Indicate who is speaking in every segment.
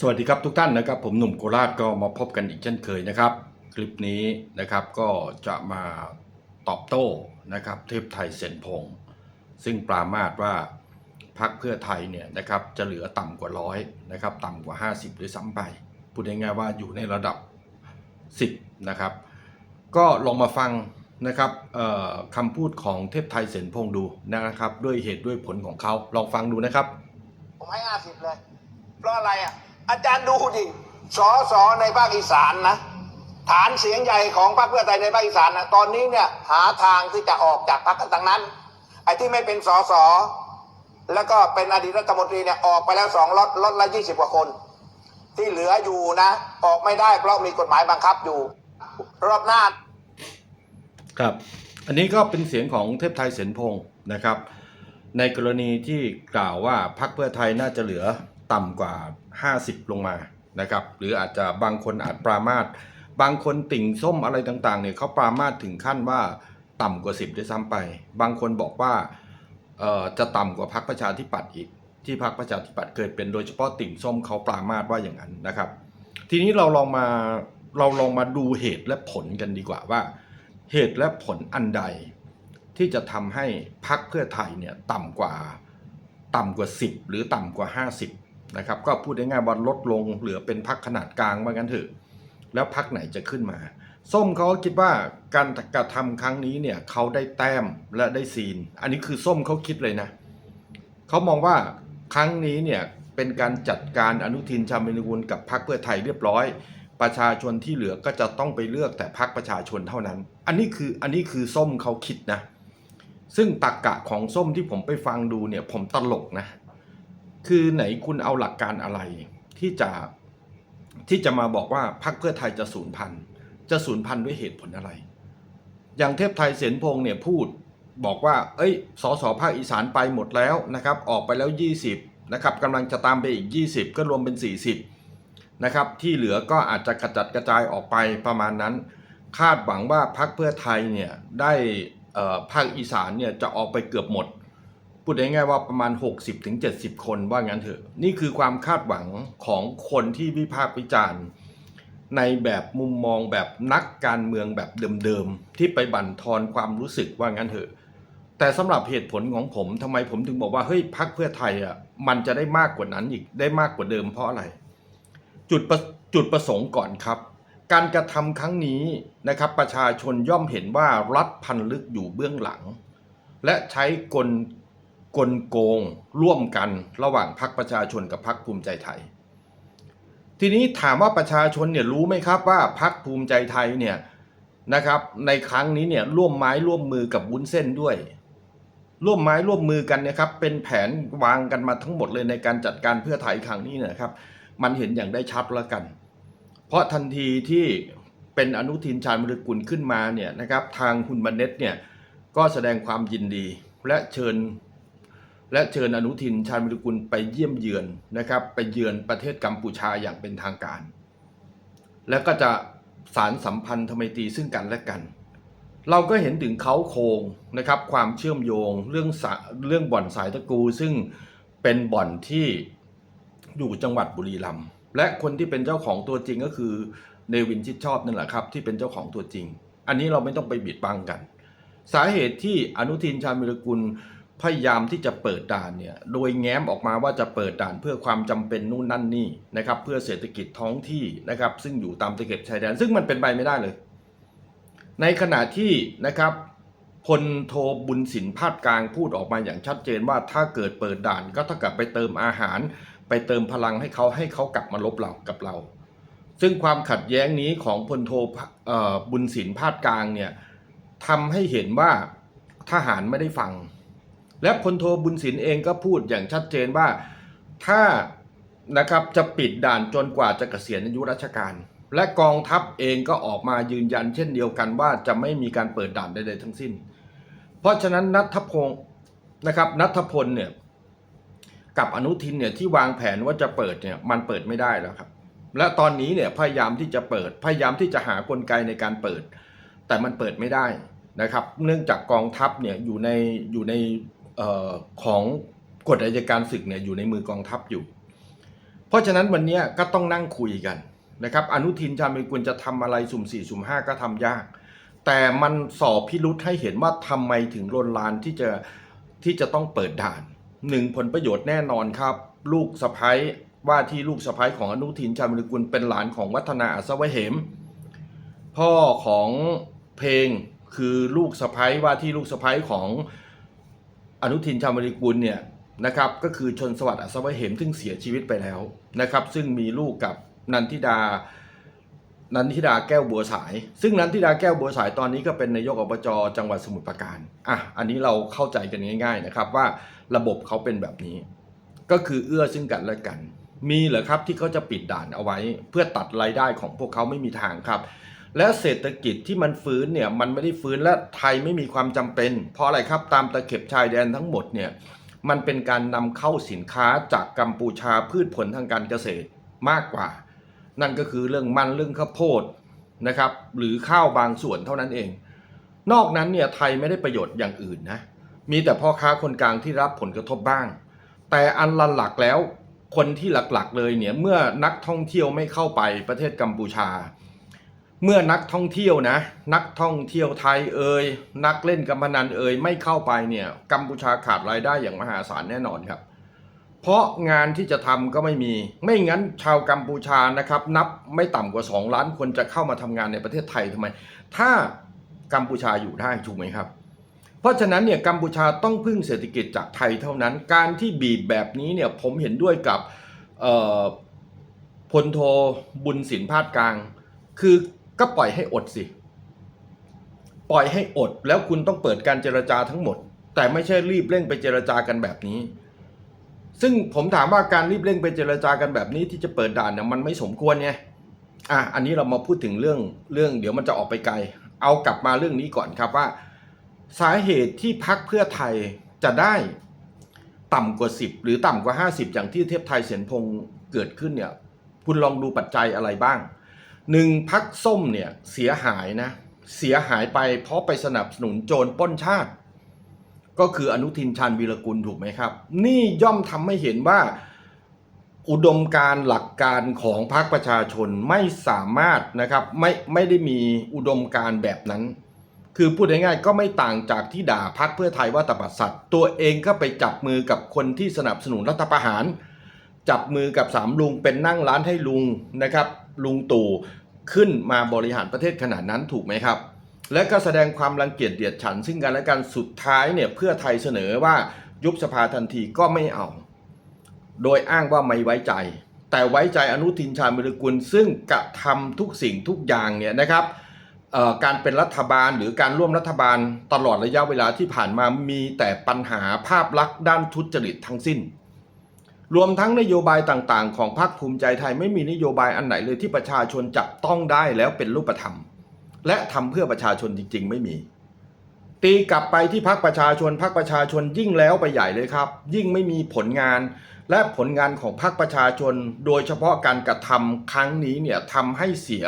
Speaker 1: สวัสดีครับทุกท่านนะครับ ผมหนุ่มโคราชก็มาพบกันอีกเช่นเคยนะครับ คลิปนี้นะครับก็จะมาตอบโต้นะครับ เทพไทยเสนพงศ์ซึ่งปรามาสว่าพักเพื่อไทยเนี่ยนะครับจะเหลือต่ำกว่าร้อยนะครับต่ำกว่า 50ด้วยซ้ำไปพูดง่ายๆว่าอยู่ในระดับ 10นะครับ ก็ลองมาฟังนะครับคำพูดของเทพไทยเสนพงศ์ดูนะครับ ด้วยเหตุด้วยผลของเขาลองฟังดูนะครับ
Speaker 2: ผมให้ห้าสิบเลย เพราะอะไรอะ อาจารย์ดูดิสอสอในภาคอีสานนะ ฐานเสียงใหญ่ของพรรคเพื่อไทยในภาคอีสานนะตอนนี้เนี่ยหาทางที่จะออกจากพรรคกันทั้งนั้น ไอ้ที่ไม่เป็นสอสอแล้วก็เป็นอดีตรัฐมนตรีเนี่ยออกไปแล้วสองล็อตล็อตละยี่สิบกว่าคน ที่เหลืออยู่นะ ออกไม่ได้เพราะมีกฎหมายบังคับอยู่ รอบหน้า
Speaker 1: ครับ อันนี้ก็เป็นเสียงของเทพไทยเสนพงศ์นะครับ ในกรณีที่กล่าวว่าพรรคเพื่อไทยน่าจะเหลือต่ำกว่า 50 ลงมานะครับหรืออาจจะบางคนอาจปรามาสบางคนติ่งส้มอะไรต่างๆเนี่ยเขาปรามาสถึงขั้นว่าต่ำกว่า 10ด้วยซ้ำไป บางคนบอกว่าเอ่อจะต่ำกว่าพรรคประชาธิปัตย์อีก ที่พรรคประชาธิปัตย์เคยเป็นโดยเฉพาะติ่งส้มเขาปรามาสว่าอย่างนั้นนะครับ ทีนี้เราลองมาเราลองมาดูเหตุและผลกันดีกว่าว่า เหตุและผลอันใด ที่จะทำให้พักเพื่อไทยเนี่ยต่ำกว่า ต่ำกว่า 10 หรือต่ำกว่า 50 นะครับก็พูดง่ายๆว่าลดลงเหลือเป็นพักขนาดกลางว่างั้นเถอะแล้วพักไหนจะขึ้นมา ส้มเขาคิดว่าการกระทำครั้งนี้เนี่ยเขาได้แต้มและได้ซีน อันนี้คือส้มเขาคิดเลยนะเขามองว่าครั้งนี้เนี่ยเป็นการจัดการอนุทินชาญวิรกูลกับพรรคเพื่อไทยเรียบร้อย ประชาชนที่เหลือก็จะต้องไปเลือกแต่พรรคประชาชนเท่านั้น อันนี้คืออันนี้คือส้มเขาคิดนะ ซึ่งตรกกะของส้มที่ผมไปฟังดูเนี่ยผมตลกนะ คือไหนคุณเอาหลักการอะไรที่จะที่จะมาบอกว่าพรรคเพื่อไทยจะสูญพันธุ์จะสูญพันธุ์ด้วยเหตุผลอะไร อย่างเทพไทยเสนพงษ์เนี่ยพูดบอกว่า เอ้ยสสภาคอีสานไปหมดแล้วนะครับ ออกไปแล้ว 20นะครับกำลังจะตามไปอีก 20 ก็รวมเป็น 40นะครับ ที่เหลือก็อาจจะกระจัดกระจายออกไปประมาณนั้น คาดหวังว่าพรรคเพื่อไทยเนี่ยได้ภาคอีสานเนี่ยจะออกไปเกือบหมด พูดง่ายๆว่าประมาณ 60-70 คนว่างั้นเถอะ นี่คือความคาดหวังของคนที่วิพากษ์วิจารณ์ ในแบบมุมมองแบบนักการเมืองแบบเดิมๆ ที่ไปบั่นทอนความรู้สึกว่างั้นเถอะ แต่สำหรับเหตุผลของผมทำไมผมถึงบอกว่าเฮ้ยพักเพื่อไทยอะมันจะได้มากกว่านั้นอีกได้มากกว่าเดิมเพราะอะไร จุดประจุดประสงค์ก่อนครับ การกระทำครั้งนี้นะครับประชาชนย่อมเห็นว่ารัฐพันลึกอยู่เบื้องหลัง และใช้กล กลโกงร่วมกันระหว่างพรรคประชาชนกับพรรคภูมิใจไทย ทีนี้ถามว่าประชาชนเนี่ยรู้ไหมครับว่าพรรคภูมิใจไทยเนี่ยนะครับในครั้งนี้เนี่ยร่วมไม้ร่วมมือกับวุ้นเส้นด้วย ร่วมไม้ร่วมมือกันนะครับเป็นแผนวางกันมาทั้งหมดเลยในการจัดการเพื่อไทยครั้งนี้นะครับ มันเห็นอย่างได้ชัดแล้วกัน เพราะทันทีที่เป็นอนุทินชาญวิรกุลขึ้นมาเนี่ยนะครับทางคุณบรรเน็ตเนี่ยก็แสดงความยินดีและเชิญ และเชิญอนุทินชาญวิรุกุลไปเยี่ยมเยือนนะครับ ไปเยือนประเทศกัมพูชาอย่างเป็นทางการ แล้วก็จะสารสัมพันธไมตรีซึ่งกันและกัน เราก็เห็นถึงเขาโครงนะครับ ความเชื่อมโยงเรื่องเรื่องบ่อนสายตะกูซึ่งเป็นบ่อนที่อยู่จังหวัดบุรีรัมย์และคนที่เป็นเจ้าของตัวจริงก็คือเนวินชิดชอบนั่นแหละครับ ที่เป็นเจ้าของตัวจริง อันนี้เราไม่ต้องไปบิดบังกัน สาเหตุที่อนุทินชาญวิรุกุล พยายามที่จะเปิดด่านเนี่ยโดยแง้มออกมาว่าจะเปิดด่านเพื่อความจำเป็นนู่นนั่นนี่นะครับเพื่อเศรษฐกิจท้องที่นะครับ ซึ่งอยู่ตามตะเข็บชายแดน ซึ่งมันเป็นไปไม่ได้เลย ในขณะที่นะครับพลโทบุญสินพาดกลางพูดออกมาอย่างชัดเจนว่าถ้าเกิดเปิดด่านก็เท่ากับไปเติมอาหาร ไปเติมพลังให้เขาให้เขากลับมาลบเรากับเรา ซึ่งความขัดแย้งนี้ของพลโทบุญสินพาดกลางเนี่ยทำให้เห็นว่าทหารไม่ได้ฟัง และพลโทบุญสินเองก็พูดอย่างชัดเจนว่าถ้านะครับจะปิดด่านจนกว่าจะเกษียณอายุราชการ และกองทัพเองก็ออกมายืนยันเช่นเดียวกันว่าจะไม่มีการเปิดด่านใดๆทั้งสิ้น เพราะฉะนั้นนัทพงศ์นะครับนัทพลเนี่ยกับอนุทินเนี่ยที่วางแผนว่าจะเปิดเนี่ยมันเปิดไม่ได้แล้วครับ และตอนนี้เนี่ยพยายามที่จะเปิดพยายามที่จะหากลไกในการเปิด แต่มันเปิดไม่ได้นะครับ เนื่องจากกองทัพเนี่ยอยู่ในอยู่ใน ออของกฎอัยการศึกเนี่ยอยู่ในมือกองทัพอยู่ เพราะฉะนั้นวันนี้ก็ต้องนั่งคุยกันนะครับ อนุทินชาญวิรุฬจะทำอะไรสุ่มสี่สุ่มห้าก็ทำยาก แต่มันสอบพิรุษให้เห็นว่าทำไมถึงลนลานที่จะที่จะต้องเปิดด่านหนึ่งผลประโยชน์แน่นอนครับ ลูกสะพ้ยว่าที่ลูกสะพ้ยของอนุทินชาญวิรุฬเป็นหลานของวัฒนาอัศวเหม พ่อของเพลงคือลูกสะพ้ยว่าที่ลูกสะพ้ยของ อนุทินชาญวิรุฬเนี่ยนะครับก็คือชนสวัสดิ์อัศวเหมซึ่งเสียชีวิตไปแล้วนะครับ ซึ่งมีลูกกับนันทิดา นันทิดาแก้วบัวสาย ซึ่งนันทิดาแก้วบัวสายตอนนี้ก็เป็นนายกอบจจังหวัดสมุทรปราการอะอันนี้เราเข้าใจกันง่าย ๆนะครับ ว่าระบบเขาเป็นแบบนี้ ก็คือเอื้อซึ่งกันและกัน มีเหรอครับที่เขาจะปิดด่านเอาไว้ เพื่อตัดรายได้ของพวกเขาไม่มีทางครับ และเศรษฐกิจที่มันฟื้นเนี่ยมันไม่ได้ฟื้นและไทยไม่มีความจำเป็น เพราะอะไรครับตามตะเข็บชายแดนทั้งหมดเนี่ยมันเป็นการนำเข้าสินค้าจากกัมพูชาพืชผลทางการเกษตรมากกว่า นั่นก็คือเรื่องมันเรื่องข้าวโพดนะครับหรือข้าวบางส่วนเท่านั้นเอง นอกนั้นเนี่ยไทยไม่ได้ประโยชน์อย่างอื่นนะมีแต่พ่อค้าคนกลางที่รับผลกระทบบ้าง แต่อันหลักๆแล้วคนที่หลักๆเลยเนี่ยเมื่อนักท่องเที่ยวไม่เข้าไปประเทศกัมพูชา เมื่อนักท่องเที่ยวนะ นักท่องเที่ยวไทยเอ่ยนักเล่นการพนันเอ่ยไม่เข้าไปเนี่ยกัมพูชาขาดรายได้อย่างมหาศาลแน่นอนครับ เพราะงานที่จะทำก็ไม่มี ไม่งั้นชาวกัมพูชานะครับ นับไม่ต่ำกว่า 2 ล้านคนจะเข้ามาทำงานในประเทศไทยทำไม ถ้ากัมพูชาอยู่ได้ถูกไหมครับ เพราะฉะนั้นเนี่ยกัมพูชาต้องพึ่งเศรษฐกิจจากไทยเท่านั้น การที่บีบแบบนี้เนี่ยผมเห็นด้วยกับพลโทบุญสินพาดกลาง คือ ก็ปล่อยให้อดสิ ปล่อยให้อดแล้วคุณต้องเปิดการเจรจาทั้งหมด แต่ไม่ใช่รีบเร่งไปเจรจากันแบบนี้ ซึ่งผมถามว่าการรีบเร่งไปเจรจากันแบบนี้ที่จะเปิดด่านเนี่ยมันไม่สมควรไงอะอันนี้เรามาพูดถึงเรื่องเรื่องเดี๋ยวมันจะออกไปไกล เอากลับมาเรื่องนี้ก่อนครับว่า สาเหตุที่พักเพื่อไทยจะได้ต่ำกว่า 10 หรือต่ำกว่า 50 อย่างที่เทพไทยเสียนพงเกิดขึ้นเนี่ย คุณลองดูปัจจัยอะไรบ้าง หนึ่งพักส้มเนี่ยเสียหายนะ เสียหายไปเพราะไปสนับสนุนโจรป้นชาติ ก็คืออนุทินชาญวีรกุลถูกไหมครับ นี่ย่อมทำให้เห็นว่าอุดมการหลักการของพรรคประชาชนไม่สามารถนะครับไม่ไม่ได้มีอุดมการแบบนั้น คือพูดง่ายๆก็ไม่ต่างจากที่ด่าพรรคเพื่อไทยว่าตบัดสัตว์ ตัวเองก็ไปจับมือกับคนที่สนับสนุนรัฐประหาร จับมือกับสามลุงเป็นนั่งร้านให้ลุงนะครับ ลุงตู่ขึ้นมาบริหารประเทศขนาดนั้นถูกไหมครับ และก็แสดงความรังเกียจเดียดฉัน ซึ่งกันและกันสุดท้ายเนี่ยเพื่อไทยเสนอว่ายุบสภาทันทีก็ไม่เอา โดยอ้างว่าไม่ไว้ใจ แต่ไว้ใจอนุทินชาญวิรุกุลซึ่งกระทำทุกสิ่งทุกอย่างเนี่ยนะครับการเป็นรัฐบาลหรือการร่วมรัฐบาลตลอดระยะเวลาที่ผ่านมามีแต่ปัญหาภาพลักษณ์ด้านทุจริตทั้งสิ้น รวมทั้งนโยบายต่างๆ ของพรรคภูมิใจไทยไม่มีนโยบายอันไหนเลยที่ประชาชนจับต้องได้แล้วเป็นรูปธรรม และทำเพื่อประชาชนจริง ๆ ไม่มี ตีกลับไปที่พรรคประชาชนพรรคประชาชนยิ่งแล้วไปใหญ่เลยครับ ยิ่งไม่มีผลงาน และผลงานของพรรคประชาชน โดยเฉพาะการกระทำครั้งนี้เนี่ยทำให้เสีย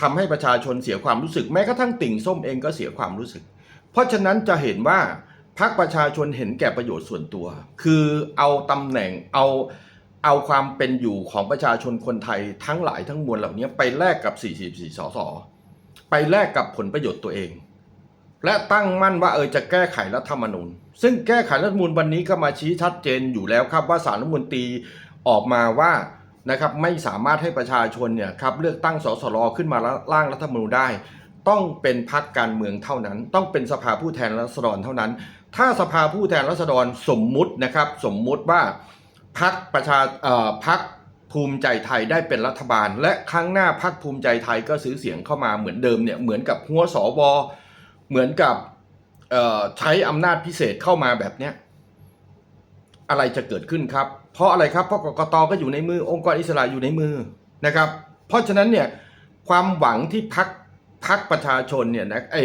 Speaker 1: ทำให้ประชาชนเสียความรู้สึกแม้กระทั่งติ่งส้มเองก็เสียความรู้สึก เพราะฉะนั้นจะเห็นว่า พรรคประชาชนเห็นแก่ประโยชน์ส่วนตัว คือเอาตำแหน่งเอาเอาความเป็นอยู่ของประชาชนคนไทยทั้งหลายทั้งมวลเหล่านี้ไปแลกกับ 44 สส ไปแลกกับผลประโยชน์ตัวเอง และตั้งมั่นว่าเออจะแก้ไขรัฐธรรมนูญ ซึ่งแก้ไขรัฐธรรมนูญวันนี้ก็มาชี้ชัดเจนอยู่แล้วครับว่าสารรัฐมนูญตีออกมาว่านะครับไม่สามารถให้ประชาชนเนี่ยครับเลือกตั้งสสรขึ้นมาร่างรัฐธรรมนูญได้ ต้องเป็นพรรคการเมืองเท่านั้น ต้องเป็นสภาผู้แทนราษฎรเท่านั้น ถ้าสภาผู้แทนราษฎรสมมุตินะครับ สมมุติว่าพรรคประชาพรรคภูมิใจไทยได้เป็นรัฐบาล และครั้งหน้าพรรคภูมิใจไทยก็ซื้อเสียงเข้ามาเหมือนเดิมเนี่ยเหมือนกับหัวสวเหมือนกับใช้อำนาจพิเศษเข้ามาแบบเนี้ยอะไรจะเกิดขึ้นครับ เพราะอะไรครับเพราะกกตก็อยู่ในมือองค์กรอิสระอยู่ในมือนะครับ เพราะฉะนั้นเนี่ยความหวังที่พัก พักประชาชนเนี่ยนะไอ้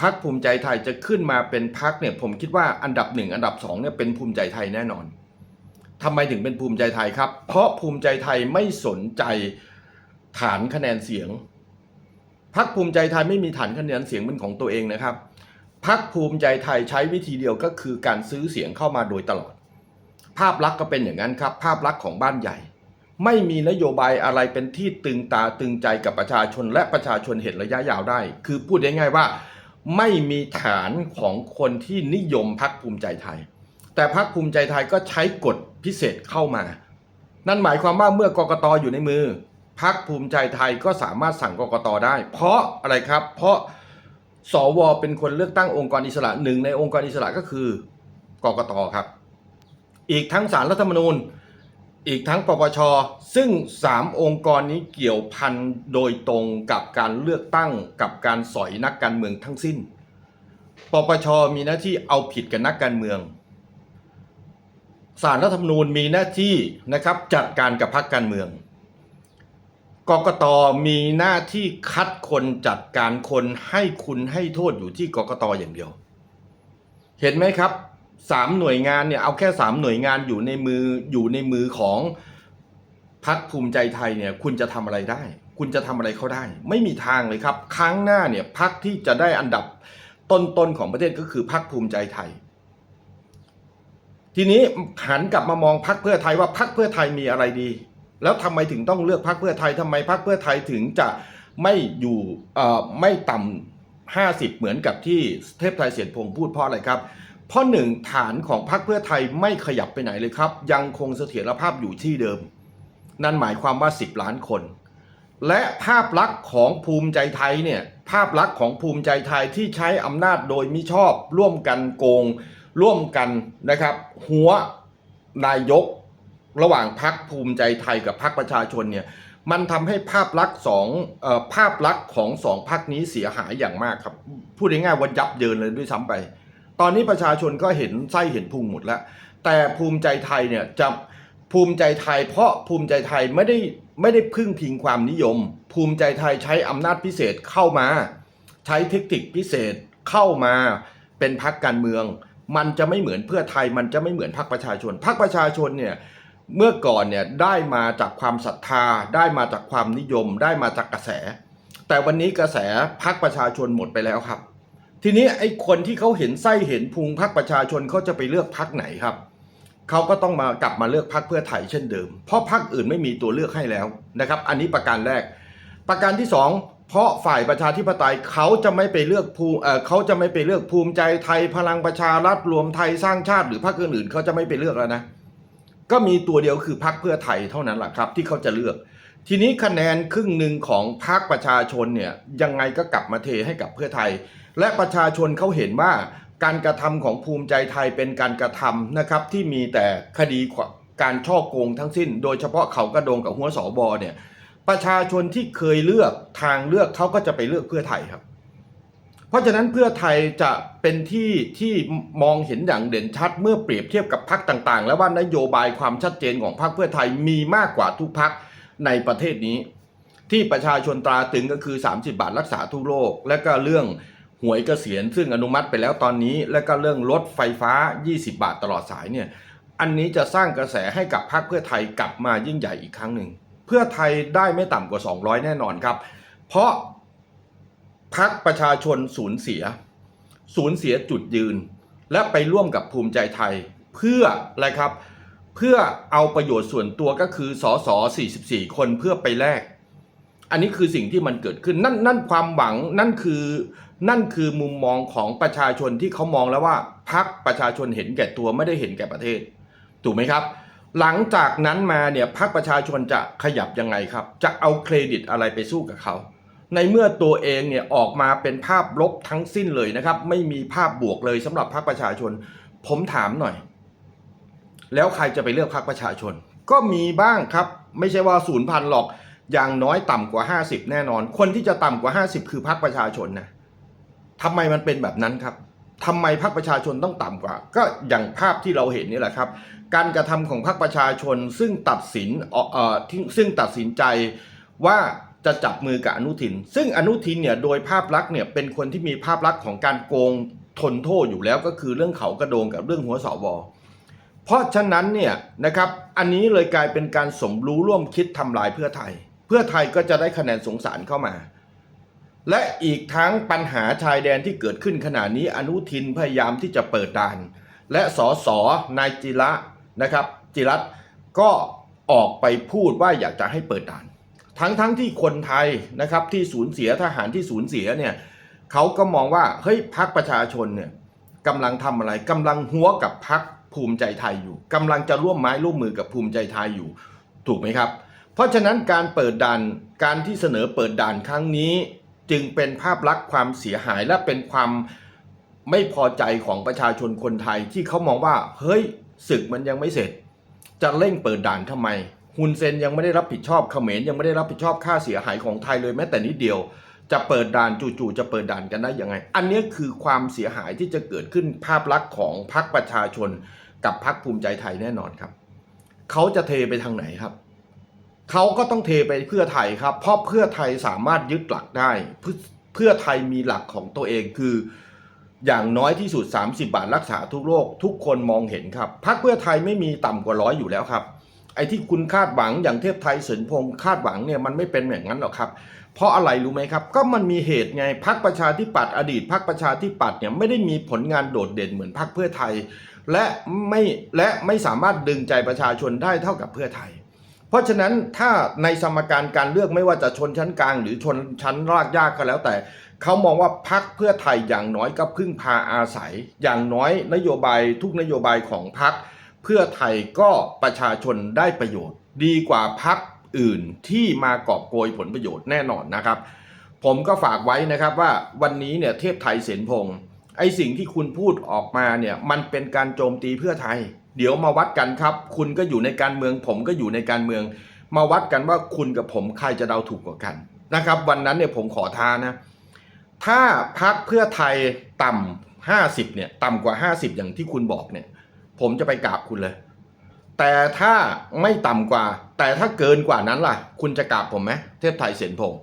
Speaker 1: พักภูมิใจไทยจะขึ้นมาเป็นพักเนี่ยผมคิดว่าอันดับหนึ่งอันดับสองเนี่ยเป็นภูมิใจไทยแน่นอนทำไมถึงเป็นภูมิใจไทยครับ เพราะภูมิใจไทยไม่สนใจฐานคะแนนเสียงพักภูมิใจไทยไม่มีฐานคะแนนเสียงเป็นของตัวเองนะครับพักภูมิใจไทยใช้วิธีเดียวก็คือการซื้อเสียงเข้ามาโดยตลอด ภาพลักษณ์ก็เป็นอย่างนั้นครับ ภาพลักษณ์ของบ้านใหญ่ ไม่มีนโยบายอะไรเป็นที่ตึงตาตึงใจกับประชาชนและประชาชนเห็นระยะยาวได้ คือพูดง่ายๆว่า ไม่มีฐานของคนที่นิยมพักภูมิใจไทย แต่พักภูมิใจไทยก็ใช้กฎพิเศษเข้ามา นั่นหมายความว่าเมื่อกกตอยู่ในมือพักภูมิใจไทยก็สามารถสั่งกกตได้ เพราะอะไรครับ เพราะสวเป็นคนเลือกตั้งองค์กรอิสระหนึ่งในองค์กรอิสระก็คือกกตครับ อีกทั้งสารรัฐธรรมนูญ อีกทั้งปปช ซึ่งสามองค์กรนี้เกี่ยวพันโดยตรงกับการเลือกตั้งกับการสอยนักการเมืองทั้งสิ้น ปปช มีหน้าที่เอาผิดกับนักการเมือง สารรัฐธรรมนูญมีหน้าที่นะครับจัดการกับพรรคการเมือง กกต มีหน้าที่คัดคนจัดการคนให้คุณให้โทษอยู่ที่กกตอย่างเดียว เห็นไหมครับ สามหน่วยงานเนี่ยเอาแค่สามหน่วยงานอยู่ในมืออยู่ในมือของพรรคภูมิใจไทยเนี่ยคุณจะทำอะไรได้ คุณจะทำอะไรเขาได้ ไม่มีทางเลยครับ ครั้งหน้าเนี่ยพรรคที่จะได้อันดับต้นๆของประเทศก็คือพรรคภูมิใจไทย ทีนี้หันกลับมามองพรรคเพื่อไทยว่าพรรคเพื่อไทยมีอะไรดี แล้วทำไมถึงต้องเลือกพรรคเพื่อไทยทำไมพรรคเพื่อไทยถึงจะไม่อยู่เออไม่ต่ำห้าสิบเหมือนกับที่เทพไทยเสียนพงพูดเพราะอะไรครับ เพราะหนึ่งฐานของพรรคเพื่อไทยไม่ขยับไปไหนเลยครับ ยังคงเสถียรภาพอยู่ที่เดิม นั่นหมายความว่า 10 ล้านคน และภาพลักษณ์ของภูมิใจไทยเนี่ยภาพลักษณ์ของภูมิใจไทยที่ใช้อำนาจโดยมิชอบ ร่วมกันโกง ร่วมกันนะครับ หัวนายกระหว่างพักภูมิใจไทยกับพักประชาชนเนี่ยมันทำให้ภาพลักษณ์สองออภาพลักษณ์ของสองพักนี้เสียหายอย่างมากครับ พูดง่ายๆว่ายับเยินเลยด้วยซ้ำไป ตอนนี้ประชาชนก็เห็นไส้เห็นพุงหมดแล้ว แต่ภูมิใจไทยเนี่ยจะภูมิใจไทย เพราะภูมิใจไทยไม่ได้ไม่ได้พึ่งพิงความนิยม ภูมิใจไทยใช้อำนาจพิเศษเข้ามา ใช้เทคนิคพิเศษเข้ามาเป็นพักการเมือง มันจะไม่เหมือนเพื่อไทยมันจะไม่เหมือนพรรคประชาชนพรรคประชาชนเนี่ยเมื่อก่อนเนี่ยได้มาจากความศรัทธา ได้มาจากความนิยม ได้มาจากกระแส แต่วันนี้กระแสพรรคประชาชนหมดไปแล้วครับ ทีนี้ไอ้คนที่เขาเห็นไส้เห็นพุงพรรคประชาชนเขาจะไปเลือกพรรคไหนครับเขาก็ต้องมากลับมาเลือกพรรคเพื่อไทยเช่นเดิม เพราะพรรคอื่นไม่มีตัวเลือกให้แล้วนะครับ อันนี้ประการแรก ประการที่สองเพราะฝ่ายประชาธิปไตยเขาจะไม่ไปเลือกภูเออเขาจะไม่ไปเลือกภูมิใจไทยพลังประชารัฐรวมไทยสร้างชาติหรือพรรคอื่นๆเขาจะไม่ไปเลือกแล้วนะก็มีตัวเดียวคือพรรคเพื่อไทยเท่านั้นแหละครับ ที่เขาจะเลือก ทีนี้คะแนนครึ่งหนึ่งของพรรคประชาชนเนี่ยยังไงก็กลับมาเทให้กับเพื่อไทย และประชาชนเขาเห็นว่าการกระทำของภูมิใจไทยเป็นการกระทำนะครับที่มีแต่คดีการช่อโกงทั้งสิ้น โดยเฉพาะเขากระโดงกับหัวสอบอเนี่ยประชาชนที่เคยเลือกทางเลือกเขาก็จะไปเลือกเพื่อไทยครับ เพราะฉะนั้นเพื่อไทยจะเป็นที่ที่มองเห็นอย่างเด่นชัดเมื่อเปรียบเทียบกับพรรคต่างๆ แล้วว่านโยบายความชัดเจนของพรรคเพื่อไทยมีมากกว่าทุกพรรค ในประเทศนี้ ที่ประชาชนตราตึงก็คือ 30 บาทรักษาทุกโรคและก็เรื่องหวยเกษียณซึ่งอนุมัติไปแล้วตอนนี้ และก็เรื่องรถไฟฟ้า 20 บาทตลอดสายเนี่ยอันนี้จะสร้างกระแสให้กับพรรคเพื่อไทยกลับมายิ่งใหญ่อีกครั้งหนึ่งเพื่อไทยได้ไม่ต่ำกว่า 200 แน่นอนครับ เพราะพักประชาชนสูญเสีย สูญเสียจุดยืน และไปร่วมกับภูมิใจไทยเพื่ออะไรครับ เพื่อเอาประโยชน์ส่วนตัวก็คือสอสอ44 คนเพื่อไปแลก อันนี้คือสิ่งที่มันเกิดขึ้นนั่นนั่นความหวังนั่นคือนั่นคือมุมมองของประชาชนที่เขามองแล้วว่าพักประชาชนเห็นแก่ตัวไม่ได้เห็นแก่ประเทศ ถูกไหมครับ หลังจากนั้นมาเนี่ยพรรคประชาชนจะขยับยังไงครับ จะเอาเครดิตอะไรไปสู้กับเขาในเมื่อตัวเองเนี่ยออกมาเป็นภาพลบทั้งสิ้นเลยนะครับ ไม่มีภาพบวกเลยสำหรับพรรคประชาชน ผมถามหน่อย แล้วใครจะไปเลือกพรรคประชาชน ก็มีบ้างครับ ไม่ใช่ว่าศูนย์พันหรอกอย่างน้อยต่ำกว่า 50 แน่นอน คนที่จะต่ำกว่า 50 คือพรรคประชาชนนะทำไมมันเป็นแบบนั้นครับทำไมพรรคประชาชนต้องต่ำกว่า ก็อย่างภาพที่เราเห็นนี่แหละครับ การกระทำของพรรคประชาชนซึ่งตัดสินเอ่อซึ่งตัดสินใจว่าจะจับมือกับอนุทิน ซึ่งอนุทินเนี่ยโดยภาพลักษณ์เนี่ยเป็นคนที่มีภาพลักษณ์ของการโกงทนโทษอยู่แล้วก็คือเรื่องเขากระโดงกับเรื่องหัวสว เพราะฉะนั้นเนี่ยนะครับอันนี้เลยกลายเป็นการสมรู้ร่วมคิดทำลายเพื่อไทย เพื่อไทยก็จะได้คะแนนสงสารเข้ามา และอีกทั้งปัญหาชายแดนที่เกิดขึ้นขณะนี้อนุทินพยายามที่จะเปิดด่าน และสสนายจิระนะครับจิรัตก็ออกไปพูดว่าอยากจะให้เปิดด่าน ทั้งทั้งที่คนไทยนะครับที่สูญเสียทหารที่สูญเสียเนี่ยเขาก็มองว่าเฮ้ยพักประชาชนเนี่ยกำลังทำอะไรกำลังหัวกับพัก ภูมิใจไทยอยู่กำลังจะร่วมไม้ร่วมมือกับภูมิใจไทยอยู่ ถูกไหมครับ เพราะฉะนั้นการเปิดด่านการที่เสนอเปิดด่านครั้งนี้ จึงเป็นภาพลักษณ์ความเสียหายและเป็นความไม่พอใจของประชาชนคนไทยที่เขามองว่าเฮ้ยศึกมันยังไม่เสร็จ จะเร่งเปิดด่านทำไมฮุนเซนยังไม่ได้รับผิดชอบเขมรยังไม่ได้รับผิดชอบค่าเสียหายของไทยเลยแม้แต่นิดเดียว จะเปิดด่านจู่ๆจะเปิดด่านกันได้ยังไง อันนี้คือความเสียหายที่จะเกิดขึ้นภาพลักษณ์ของพรรคประชาชน กับพรรคภูมิใจไทยแน่นอนครับ เขาจะเทไปทางไหนครับ เขาก็ต้องเทไปเพื่อไทยครับ เพราะเพื่อไทยสามารถยึดหลักได้ เพื่อเพื่อไทยมีหลักของตัวเองคือ อย่างน้อยที่สุด 30 บาทรักษาทุกโรคทุกคนมองเห็นครับพรรคเพื่อไทยไม่มีต่ำกว่าร้อยอยู่แล้วครับไอ้ที่คุณคาดหวังอย่างเทพไทยเสนพงศ์คาดหวังเนี่ยมันไม่เป็นอย่างนั้นหรอกครับ เพราะอะไรรู้ไหมครับ ก็มันมีเหตุไงพรรคประชาธิปัตย์อดีตพรรคประชาธิปัตย์เนี่ยไม่ได้มีผลงานโดดเด่นเหมือนพรรคเพื่อไทย และไม่และไม่สามารถดึงใจประชาชนได้เท่ากับเพื่อไทย เพราะฉะนั้นถ้าในสมการการเลือกไม่ว่าจะชนชั้นกลาง หรือชนชั้นรากหญ้าก็แล้วแต่เขามองว่าพักเพื่อไทยอย่างน้อยก็พึ่งพาอาศัย อย่างน้อยนโยบายทุกนโยบายของพักเพื่อไทยก็ประชาชนได้ประโยชน์ ดีกว่าพักอื่นที่มากอบโกยผลประโยชน์แน่นอนนะครับ ผมก็ฝากไว้นะครับว่าวันนี้เนี่ยเทพไทยเสนพงศ์ ไอสิ่งที่คุณพูดออกมาเนี่ยมันเป็นการโจมตีเพื่อไทย เดี๋ยวมาวัดกันครับ คุณก็อยู่ในการเมืองผมก็อยู่ในการเมือง มาวัดกันว่าคุณกับผมใครจะเดาถูกกว่ากันนะครับ วันนั้นเนี่ยผมขอท้านะ ถ้าพักเพื่อไทยต่ำห้าสิบเนี่ยต่ำกว่าห้าสิบอย่างที่คุณบอกเนี่ย ผมจะไปกราบคุณเลย แต่ถ้าไม่ต่ำกว่า แต่ถ้าเกินกว่านั้นล่ะ คุณจะกราบผมไหมเทพไทยเสนพงศ์